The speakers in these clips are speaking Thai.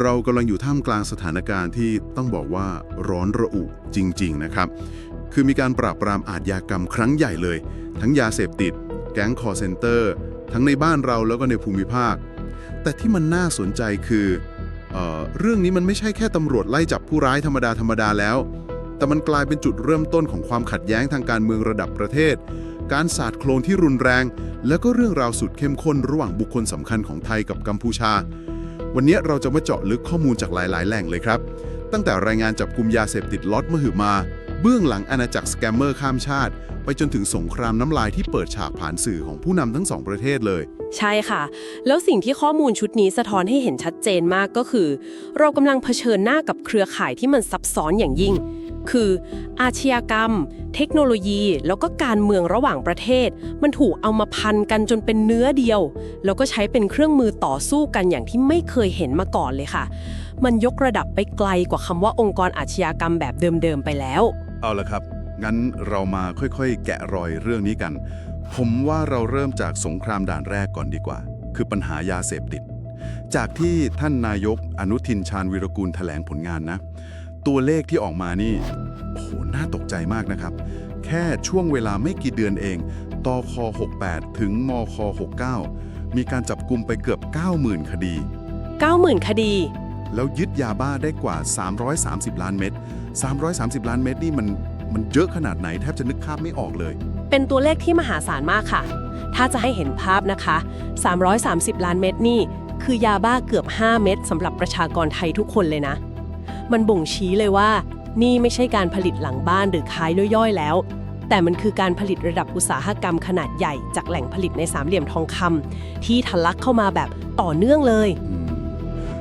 เรากำลังอยู่ท่ามกลางสถานการณ์ที่ต้องบอกว่าร้อนระอุจริง ๆ นะครับ คือมีการปราบปรามอาชญากรรมครั้งใหญ่เลย ทั้งยาเสพติด แก๊งคอร์เซนเตอร์ ทั้งในบ้านเราแล้วก็ในภูมิภาค แต่ที่มันน่าสนใจคือเออเรื่องนี้มันไม่ใช่แค่ตำรวจไล่จับผู้ร้ายธรรมดาธรรมดาแล้ว แต่มันกลายเป็นจุดเริ่มต้นของความขัดแย้งทางการเมืองระดับประเทศ การสาดโคลนที่รุนแรง แล้วก็เรื่องราวสุดเข้มข้นระหว่างบุคคลสำคัญของไทยกับกัมพูชา วันนี้เราจะมาเจาะลึกข้อมูลจากหลาย ๆ แหล่งเลยครับ ตั้งแต่รายงานจับกลุ่มยาเสพติดล็อตมหึมา เบื้องหลังอาณาจักรสแกมเมอร์ข้ามชาติ ไปจนถึงสงครามน้ำลายที่เปิดฉากผ่านสื่อของผู้นำทั้งสองประเทศเลย ใช่ค่ะ แล้วสิ่งที่ข้อมูลชุดนี้สะท้อนให้เห็นชัดเจนมากก็คือ เรากำลังเผชิญหน้ากับเครือข่ายที่มันซับซ้อนอย่างยิ่ง คืออาชญากรรม เทคโนโลยี แล้วก็การเมืองระหว่างประเทศ มันถูกเอามาพันกันจนเป็นเนื้อเดียว แล้วก็ใช้เป็นเครื่องมือต่อสู้กันอย่างที่ไม่เคยเห็นมาก่อนเลยค่ะ มันยกระดับไปไกลกว่าคำว่าองค์กรอาชญากรรมแบบเดิมๆไปแล้ว เอาละครับ งั้นเรามาค่อยๆ แกะรอยเรื่องนี้กัน ผมว่าเราเริ่มจากสงครามด่านแรกก่อนดีกว่า คือปัญหายาเสพติด จากที่ท่านนายกอนุทินชาญวิรกูลแถลงผลงานนะ ตัวเลขที่ออกมานี่ โอ้โห น่าตกใจมากนะครับ แค่ช่วงเวลาไม่กี่เดือนเอง ตค 68 ถึงมค 69 มีการจับกลุ่มไปเกือบ 90,000 คดี 90,000 คดี แล้วยึดยาบ้าได้กว่า 330 ล้านเม็ด 330 ล้านเม็ดนี่มันมันเยอะขนาดไหนแทบจะนึกภาพไม่ออกเลย เป็นตัวเลขที่มหาศาลมากค่ะ ถ้าจะให้เห็นภาพนะคะ 330 ล้านเม็ดนี่ คือยาบ้าเกือบ 5 เม็ดสำหรับประชากรไทยทุกคนเลยนะ มันบ่งชี้เลยว่า นี่ไม่ใช่การผลิตหลังบ้านหรือขายย่อยๆแล้ว แต่มันคือการผลิตระดับอุตสาหกรรมขนาดใหญ่ จากแหล่งผลิตในสามเหลี่ยมทองคำที่ทะลักเข้ามาแบบต่อเนื่องเลยอืม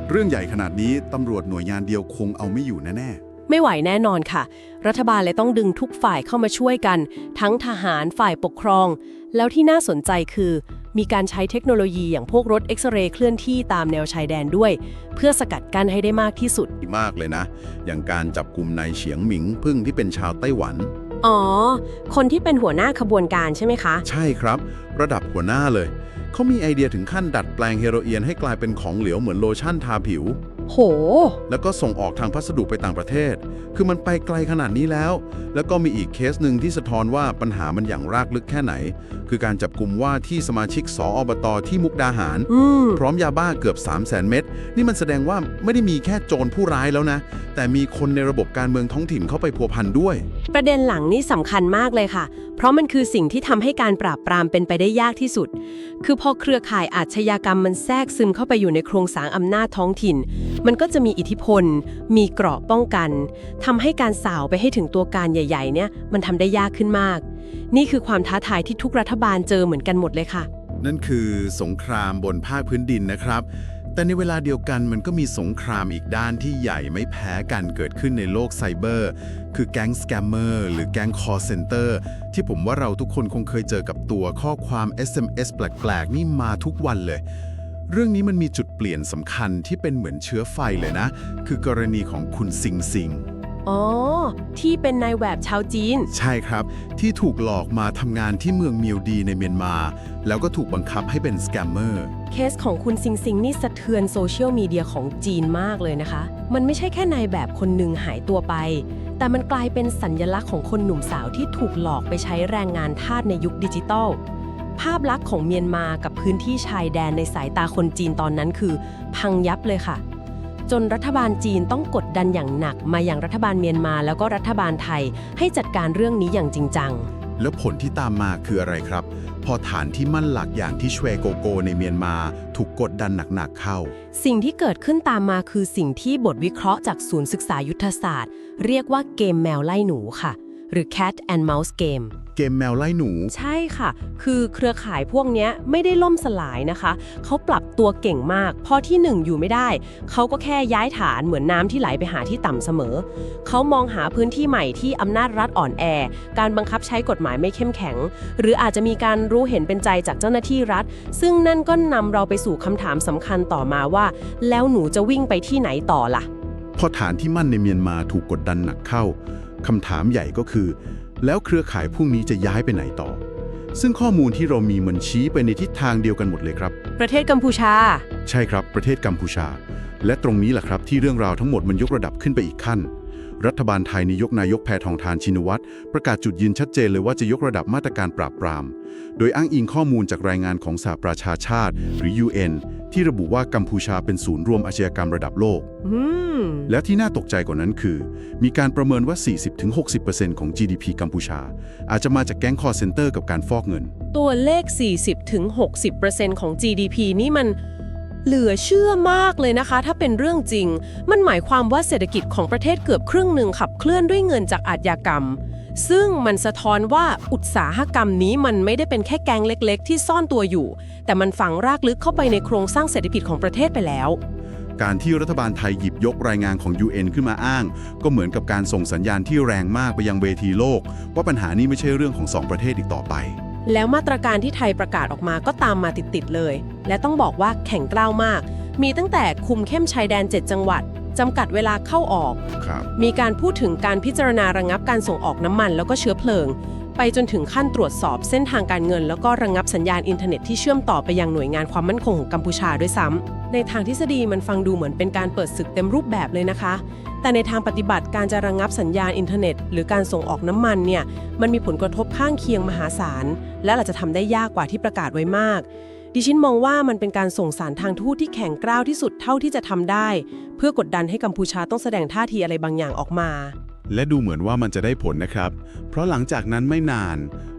เรื่องใหญ่ขนาดนี้ตำรวจหน่วยงานเดียวคงเอาไม่อยู่แน่ไม่ไหวแน่นอนค่ะ รัฐบาลเลยต้องดึงทุกฝ่ายเข้ามาช่วยกัน ทั้งทหารฝ่ายปกครอง แล้วที่น่าสนใจคือ มีการใช้เทคโนโลยีอย่างพวกรถเอ็กซเรย์เคลื่อนที่ตามแนวชายแดนด้วย เพื่อสกัดกั้นให้ได้มากที่สุดๆมากเลยนะ อย่างการจับกลุ่มนายเฉียงหมิงพึ่งที่เป็นชาวไต้หวัน อ๋อ คนที่เป็นหัวหน้าขบวนการใช่ไหมคะ ใช่ครับ ระดับหัวหน้าเลย เขามีไอเดียถึงขั้นดัดแปลงเฮโรอีนให้กลายเป็นของเหลวเหมือนโลชั่นทาผิว โห แล้วก็ส่งออกทางพัสดุไปต่างประเทศ คือมันไปไกลขนาดนี้แล้ว แล้วก็มีอีกเคสหนึ่งที่สะท้อนว่าปัญหามันอย่างรากลึกแค่ไหน คือการจับกลุ่มว่าที่สมาชิกสออบตที่มุกดาหารอืมพร้อมยาบ้าเกือบ 3 0 0แสนเม็ด นี่มันแสดงว่าไม่ได้มีแค่โจรผู้ร้ายแล้วนะ แต่มีคนในระบบการเมืองท้องถิ่นเข้าไปพัวพันด้วย ประเด็นหลังนี่สำคัญมากเลยค่ะ เพราะมันคือสิ่งที่ทำให้การปราบปรามเป็นไปได้ยากที่สุด คือพอเครือข่ายอาชญากรรมมันแทรกซึมเข้าไปอยู่ในโครงสร้างอำนาจท้องถิ่น มันก็จะมีอิทธิพล มีเกราะป้องกันทำให้การสาวไปให้ถึงตัวการใหญ่ๆเนี่ยมันทำได้ยากขึ้นมาก นี่คือความท้าทายที่ทุกรัฐบาลเจอเหมือนกันหมดเลยค่ะ นั่นคือสงครามบนภาคพื้นดินนะครับ แต่ในเวลาเดียวกันมันก็มีสงครามอีกด้านที่ใหญ่ไม่แพ้กันเกิดขึ้นในโลกไซเบอร์ คือแก๊งสแกมเมอร์หรือแก๊งคอร์เซนเตอร์ที่ผมว่าเราทุกคนคงเคยเจอกับตัวข้อความ SMS แปลกๆนี่มาทุกวันเลย เรื่องนี้มันมีจุดเปลี่ยนสำคัญที่เป็นเหมือนเชื้อไฟเลยนะ คือกรณีของคุณซิงซิง อ๋อ ที่เป็นนายแบบชาวจีน ใช่ครับ ที่ถูกหลอกมาทำงานที่เมืองมิวดีในเมียนมา แล้วก็ถูกบังคับให้เป็นสแกมเมอร์ เคสของคุณซิงซิงนี่สะเทือนโซเชียลมีเดียของจีนมากเลยนะคะ มันไม่ใช่แค่นายแบบคนหนึ่งหายตัวไป แต่มันกลายเป็นสัญญลักษณ์ของคนหนุ่มสาวที่ถูกหลอกไปใช้แรงงานทาสในยุคดิจิตอล ภาพลักษณ์ของเมียนมากับพื้นที่ชายแดนในสายตาคนจีนตอนนั้นคือ พังยับเลยค่ะ จนรัฐบาลจีนต้องกดดันอย่างหนักมาอย่างรัฐบาลเมียนมาแล้วก็รัฐบาลไทย ให้จัดการเรื่องนี้อย่างจริงจัง แล้วผลที่ตามมาคืออะไรครับ พอฐานที่มั่นหลักอย่างที่ชเวโกโกในเมียนมา ถูกกดดันหนักๆเข้า สิ่งที่เกิดขึ้นตามมาคือสิ่งที่บทวิเคราะห์จากศูนย์ศึกษายุทธศาสตร์ เรียกว่าเกมแมวไล่หนูค่ะ หรือ cat and mouse game เกมแมวไล่หนู ใช่ค่ะ คือเครือข่ายพวกเนี้ยไม่ได้ล่มสลายนะคะ เขาปรับตัวเก่งมาก พอที่หนึ่งอยู่ไม่ได้ เขาก็แค่ย้ายฐานเหมือนน้ำที่ไหลไปหาที่ต่ำเสมอ เขามองหาพื้นที่ใหม่ที่อำนาจรัฐอ่อนแอ การบังคับใช้กฎหมายไม่เข้มแข็ง หรืออาจจะมีการรู้เห็นเป็นใจจากเจ้าหน้าที่รัฐ ซึ่งนั่นก็นำเราไปสู่คำถามสำคัญต่อมาว่า แล้วหนูจะวิ่งไปที่ไหนต่อล่ะ พอฐานที่มั่นในเมียนมาถูกกดดันหนักเข้า คำถามใหญ่ก็คือ แล้วเครือข่ายพวกนี้จะย้ายไปไหนต่อ ซึ่งข้อมูลที่เรามีมันชี้ไปในทิศทางเดียวกันหมดเลยครับ ประเทศกัมพูชา ใช่ครับ ประเทศกัมพูชา และตรงนี้แหละครับที่เรื่องราวทั้งหมดมันยกระดับขึ้นไปอีกขั้น รัฐบาลไทยนิยกนายกแพทองทานชินวัตรประกาศจุดยืนชัดเจนเลยว่าจะยกระดับมาตรการปราบปราม โดยอ้างอิงข้อมูลจากรายงานของสหประชาชาติ หรือ UN ที่ระบุว่ากัมพูชาเป็นศูนย์รวมอาชญากรรมระดับโลกอืมและที่น่าตกใจกว่านั้นคือ มีการประเมินว่า 40-60%ของ GDP กัมพูชา อาจจะมาจากแก๊งคอร์เซนเตอร์กับการฟอกเงิน ตัวเลข 40-60%ของ GDP นี่มันเหลือเชื่อมากเลยนะคะ ถ้าเป็นเรื่องจริง มันหมายความว่าเศรษฐกิจของประเทศเกือบครึ่งหนึ่งขับเคลื่อนด้วยเงินจากอาชญากรรม ซึ่งมันสะท้อนว่าอุตสาหกรรมนี้มันไม่ได้เป็นแค่แก๊งเล็กๆ ที่ซ่อนตัวอยู่ แต่มันฝังรากลึกเข้าไปในโครงสร้างเศรษฐกิจของประเทศไปแล้ว การที่รัฐบาลไทยหยิบยกรายงานของ UN ขึ้นมาอ้าง ก็เหมือนกับการส่งสัญญาณที่แรงมากไปยังเวทีโลก ว่าปัญหานี้ไม่ใช่เรื่องของสองประเทศอีกต่อไปแล้วมาตรการที่ไทยประกาศออกมาก็ตามมาติดๆเลย และต้องบอกว่าแข็งกร้าวมาก มีตั้งแต่คุมเข้มชายแดน 7 จังหวัด จำกัดเวลาเข้าออก ครับ มีการพูดถึงการพิจารณาระงับการส่งออกน้ำมันแล้วก็เชื้อเพลิง ไปจนถึงขั้นตรวจสอบเส้นทางการเงิน แล้วก็ระงับสัญญาณอินเทอร์เน็ตที่เชื่อมต่อไปยังหน่วยงานความมั่นคงของกัมพูชาด้วยซ้ำในทางทฤษฎีมันฟังดูเหมือนเป็นการเปิดศึกเต็มรูปแบบเลยนะคะ แต่ในทางปฏิบัติการจะระงับสัญญาณอินเทอร์เน็ต หรือการส่งออกน้ำมันเนี่ยมันมีผลกระทบข้างเคียงมหาศาลและอาจจะทำได้ยากกว่าที่ประกาศไว้มาก ดิฉันมองว่ามันเป็นการส่งสารทางทูตที่แข็งกร้าวที่สุดเท่าที่จะทำได้ เพื่อกดดันให้กัมพูชาต้องแสดงท่าทีอะไรบางอย่างออกมา และดูเหมือนว่ามันจะได้ผลนะครับ เพราะหลังจากนั้นไม่นาน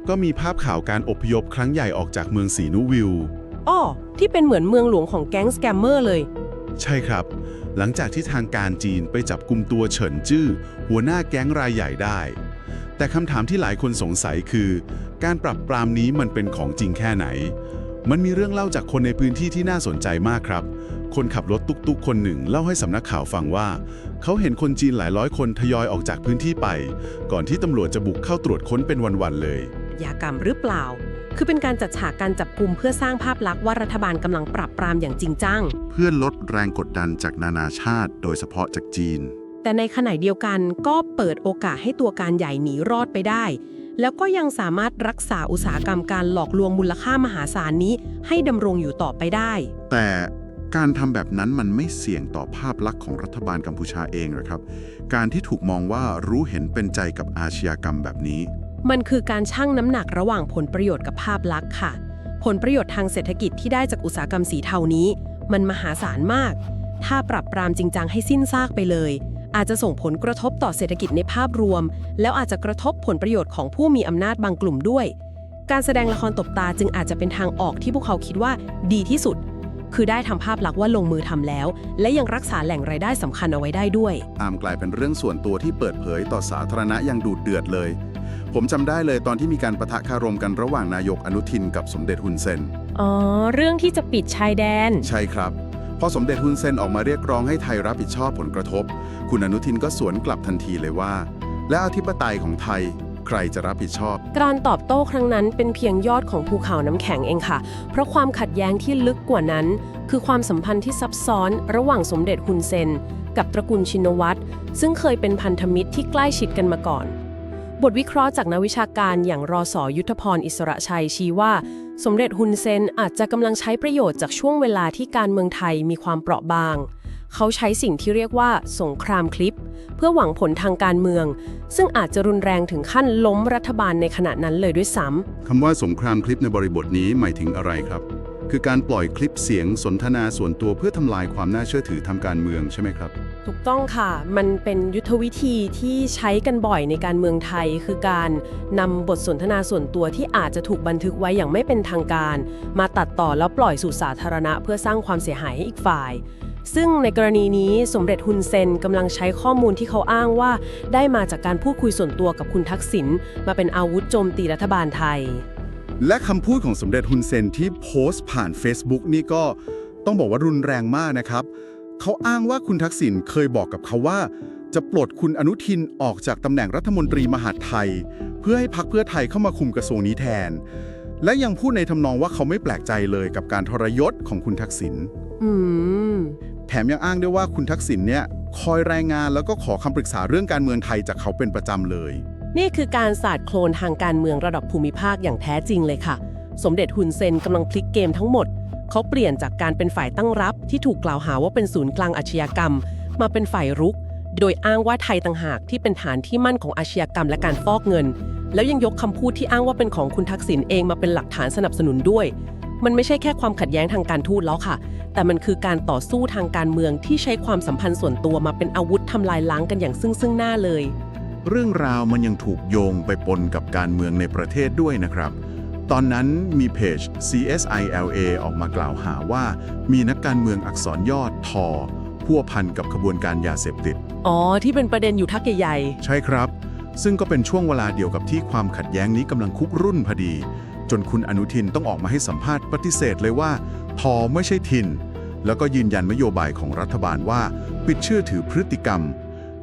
ก็มีภาพข่าวการอพยพครั้งใหญ่ออกจากเมืองสีนุวิว อ้อ ที่เป็นเหมือนเมืองหลวงของแก๊งสแกมเมอร์เลย ใช่ครับ หลังจากที่ทางการจีนไปจับกลุ่มตัวเฉินจื้อ หัวหน้าแก๊งรายใหญ่ได้ แต่คำถามที่หลายคนสงสัยคือ การปรับปรามนี้มันเป็นของจริงแค่ไหน มันมีเรื่องเล่าจากคนในพื้นที่ที่น่าสนใจมากครับ คนขับรถตุกๆ คนหนึ่งเล่าให้สำนักข่าวฟังว่า เขาเห็นคนจีนหลายร้อยคนทยอยออกจากพื้นที่ไป ก่อนที่ตำรวจจะบุกเข้าตรวจค้นเป็นวันๆเลย ยากรรมหรือเปล่า คือเป็นการจัดฉากการจับกลุ่มเพื่อสร้างภาพลักษณ์ว่ารัฐบาลกำลังปรับปรามอย่างจริงจัง เพื่อลดแรงกดดันจากนานาชาติ โดยเฉพาะจากจีน แต่ในขณะเดียวกันก็เปิดโอกาสให้ตัวการใหญ่หนีรอดไปได้ แล้วก็ยังสามารถรักษาอุตสาหกรรมการหลอกลวงมูลค่ามหาศาลนี้ ให้ดำรงอยู่ต่อไปได้ แต่การทำแบบนั้นมันไม่เสี่ยงต่อภาพลักษณ์ของรัฐบาลกัมพูชาเองหรอครับ การที่ถูกมองว่ารู้เห็นเป็นใจกับอาชญากรรมแบบนี้ มันคือการชั่งน้ำหนักระหว่างผลประโยชน์กับภาพลักษณ์ค่ะ ผลประโยชน์ทางเศรษฐกิจที่ได้จากอุตสาหกรรมสีเทานี้ มันมหาศาลมาก ถ้าปรับปรามจริงจังให้สิ้นซากไปเลย อาจจะส่งผลกระทบต่อเศรษฐกิจในภาพรวม แล้วอาจจะกระทบผลประโยชน์ของผู้มีอำนาจบางกลุ่มด้วย การแสดงละครตบตาจึงอาจจะเป็นทางออกที่พวกเขาคิดว่าดีที่สุด คือได้ทำภาพลักษณ์ว่าลงมือทำแล้ว และยังรักษาแหล่งรายได้สำคัญเอาไว้ได้ด้วย อามกลายเป็นเรื่องส่วนตัวที่เปิดเผยต่อสาธารณะอย่างดูดเดือดเลย ผมจำได้เลยตอนที่มีการประทะคารมกันระหว่างนายกอนุทินกับสมเด็จฮุนเซน อ๋อ เรื่องที่จะปิดชายแดน ใช่ครับ พอสมเด็จฮุนเซนออกมาเรียกร้องให้ไทยรับผิดชอบผลกระทบ คุณอนุทินก็สวนกลับทันทีเลยว่า และอธิปไตยของไทยใครจะรับผิดชอบ การตอบโต้ครั้งนั้นเป็นเพียงยอดของภูเขาน้ำแข็งเองค่ะ เพราะความขัดแย้งที่ลึกกว่านั้น คือความสัมพันธ์ที่ซับซ้อนระหว่างสมเด็จฮุนเซน กับตระกูลชินวัตรซึ่งเคยเป็นพันธมิตรที่ใกล้ชิดกันมาก่อน บทวิเคราะห์จากนักวิชาการอย่างรอสอยุทธพรอิสระชัยชี้ว่า สมเด็จฮุนเซนอาจจะกำลังใช้ประโยชน์จากช่วงเวลาที่การเมืองไทยมีความเปราะบาง เขาใช้สิ่งที่เรียกว่าสงครามคลิป เพื่อหวังผลทางการเมือง ซึ่งอาจจะรุนแรงถึงขั้นล้มรัฐบาลในขณะนั้นเลยด้วยซ้ำคำว่าสงครามคลิปในบริบทนี้หมายถึงอะไรครับ คือการปล่อยคลิปเสียงสนทนาส่วนตัวเพื่อทำลายความน่าเชื่อถือทางการเมืองใช่ไหมครับ ถูกต้องค่ะ มันเป็นยุทธวิธีที่ใช้กันบ่อยในการเมืองไทย คือการนำบทสนทนาส่วนตัวที่อาจจะถูกบันทึกไว้อย่างไม่เป็นทางการ มาตัดต่อแล้วปล่อยสู่สาธารณะ เพื่อสร้างความเสียหายให้อีกฝ่าย ซึ่งในกรณีนี้สมเด็จฮุนเซนกำลังใช้ข้อมูลที่เขาอ้างว่า ได้มาจากการพูดคุยส่วนตัวกับคุณทักษิณมาเป็นอาวุธโจมตีรัฐบาลไทย และคำพูดของสมเด็จฮุนเซนที่โพสต์ผ่าน Facebook นี่ก็ต้องบอกว่ารุนแรงมากนะครับ เขาอ้างว่าคุณทักษิณเคยบอกกับเขาว่า จะปลดคุณอนุทินออกจากตำแหน่งรัฐมนตรีมหาดไทย เพื่อให้พักเพื่อไทยเข้ามาคุมกระทรวงนี้แทน และยังพูดในทำนองว่าเขาไม่แปลกใจเลยกับการทรยศของคุณทักษิณอืมแถมยังอ้างด้วยว่าคุณทักษิณเนี่ยคอยรายงานแล้วก็ขอคำปรึกษาเรื่องการเมืองไทยจากเขาเป็นประจำเลย นี่คือการศาสาดโคลนทางการเมืองระดับภูมิภาคอย่างแท้จริงเลยค่ะ สมเด็จฮุนเซนกำลังพลิกเกมทั้งหมด เขาเปลี่ยนจากการเป็นฝ่ายตั้งรับ ที่ถูกกล่าวหาว่าเป็นศูนย์กลางอาชญากรรม มาเป็นฝ่ายรุก โดยอ้างว่าไทยต่างหากที่เป็นฐานที่มั่นของอาชญากรรมและการฟอกเงิน แล้วยังยกคำพูดที่อ้างว่าเป็นของคุณทักษิณเองมาเป็นหลักฐานสนับสนุนด้วย มันไม่ใช่แค่ความขัดแย้งทางการทูตแล้วค่ะ แต่มันคือการต่อสู้ทางการเมืองที่ใช้ความสัมพันธ์ส่วนตัวมาเป็นอาวุธทำลายล้างกันอย่างซึ่งซึ่งหน้าเลย เรื่องราวมันยังถูกโยงไปปนกับการเมืองในประเทศด้วยนะครับ ตอนนั้นมีเพจ CSILA ออกมากล่าวหาว่า มีนักการเมืองอักษรย่อทอพัวพันกับขบวนการยาเสพติด อ๋อ ที่เป็นประเด็นอยู่ทักใหญ่ใช่ครับ ซึ่งก็เป็นช่วงเวลาเดียวกับที่ความขัดแย้งนี้กำลังคุกรุ่นพอดี จนคุณอนุทินต้องออกมาให้สัมภาษณ์ปฏิเสธเลยว่า ทอไม่ใช่ทิน แล้วก็ยืนยันนโยบายของรัฐบาลว่า ปิดเชื่อถือพฤติกรรม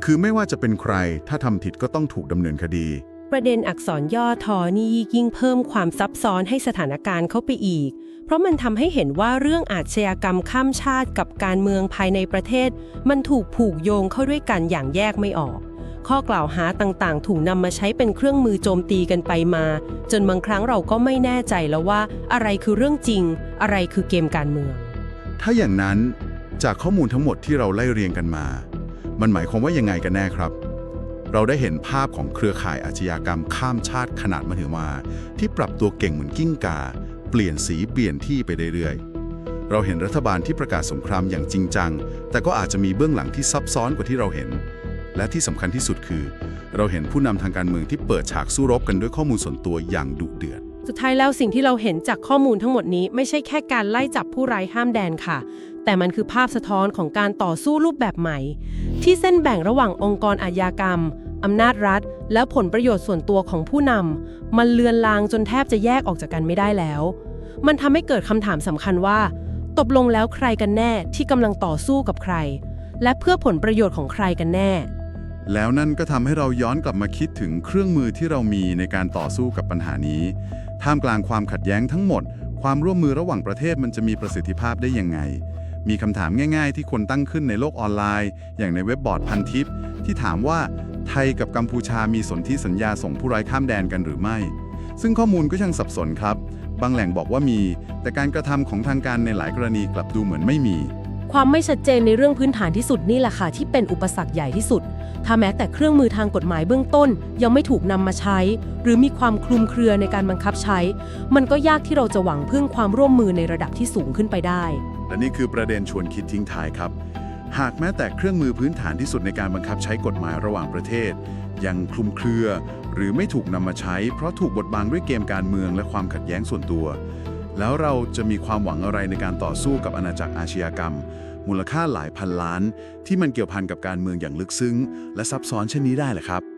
คือไม่ว่าจะเป็นใครถ้าทำผิดก็ต้องถูกดำเนินคดีๆประเด็นอักษรย่อทอนี่ยิ่งเพิ่มความซับซ้อนให้สถานการณ์เข้าไปอีก เพราะมันทำให้เห็นว่าเรื่องอาชญากรรมข้ามชาติกับการเมืองภายในประเทศ มันถูกผูกโยงเข้าด้วยกันอย่างแยกไม่ออก ข้อกล่าวหาต่างๆ ถูกนำมาใช้เป็นเครื่องมือโจมตีกันไปมา จนบางครั้งเราก็ไม่แน่ใจแล้วว่า อะไรคือเรื่องจริง อะไรคือเกมการเมือง ถ้าอย่างนั้นจากข้อมูลทั้งหมดที่เราไล่เรียงกันมา มันหมายความว่ายังไงกันแน่ครับ เราได้เห็นภาพของเครือข่ายอาชญากรรมข้ามชาติขนาดมหึมา ที่ปรับตัวเก่งเหมือนกิ้งกา เปลี่ยนสีเปลี่ยนที่ไปเรื่อยๆ เราเห็นรัฐบาลที่ประกาศสงครามอย่างจริงจัง แต่ก็อาจจะมีเบื้องหลังที่ซับซ้อนกว่าที่เราเห็น และที่สำคัญที่สุดคือ เราเห็นผู้นำทางการเมืองที่เปิดฉากสู้รบกันด้วยข้อมูลส่วนตัวอย่างดุเดือดสุดท้ายแล้วสิ่งที่เราเห็นจากข้อมูลทั้งหมดนี้ไม่ใช่แค่การไล่จับผู้ร้ายข้ามแดนค่ะ แต่มันคือภาพสะท้อนของการต่อสู้รูปแบบใหม่ ที่เส้นแบ่งระหว่างองค์กรอาญากรรม อำนาจรัฐ และผลประโยชน์ส่วนตัวของผู้นำมันเลือนลางจนแทบจะแยกออกจากกันไม่ได้แล้ว มันทำให้เกิดคำถามสำคัญว่า ตกลงแล้วใครกันแน่ที่กำลังต่อสู้กับใคร และเพื่อผลประโยชน์ของใครกันแน่ แล้วนั่นก็ทำให้เราย้อนกลับมาคิดถึงเครื่องมือที่เรามีในการต่อสู้กับปัญหานี้ ท่ามกลางความขัดแย้งทั้งหมด ความร่วมมือระหว่างประเทศมันจะมีประสิทธิภาพได้ยังไง มีคำถามง่ายๆ ที่คนตั้งขึ้นในโลกออนไลน์ อย่างในเว็บบอร์ดพันทิป ที่ถามว่าไทยกับกัมพูชามีสนธิสัญญาส่งผู้ร้ายข้ามแดนกันหรือไม่ ซึ่งข้อมูลก็ยังสับสนครับ บางแหล่งบอกว่ามี แต่การกระทำของทางการในหลายกรณีกลับดูเหมือนไม่มี ความไม่ชัดเจนในเรื่องพื้นฐานที่สุดนี่แหละค่ะที่เป็นอุปสรรคใหญ่ที่สุด ถ้าแม้แต่เครื่องมือทางกฎหมายเบื้องต้น ยังไม่ถูกนำมาใช้ หรือมีความคลุมเครือในการบังคับใช้ มันก็ยากที่เราจะหวังพึ่งความร่วมมือในระดับที่สูงขึ้นไปได้ และนี่คือประเด็นชวนคิดทิ้งท้ายครับ หากแม้แต่เครื่องมือพื้นฐานที่สุดในการบังคับใช้กฎหมายระหว่างประเทศ ยังคลุมเครือ หรือไม่ถูกนำมาใช้ เพราะถูกบดบังด้วยเกมการเมืองและความขัดแย้งส่วนตัว แล้วเราจะมีความหวังอะไรในการต่อสู้กับอาณาจักรอาชญากรรม มูลค่าหลายพันล้าน ที่มันเกี่ยวพันกับการเมืองอย่างลึกซึ้ง และซับซ้อนเช่นนี้ได้หรือครับ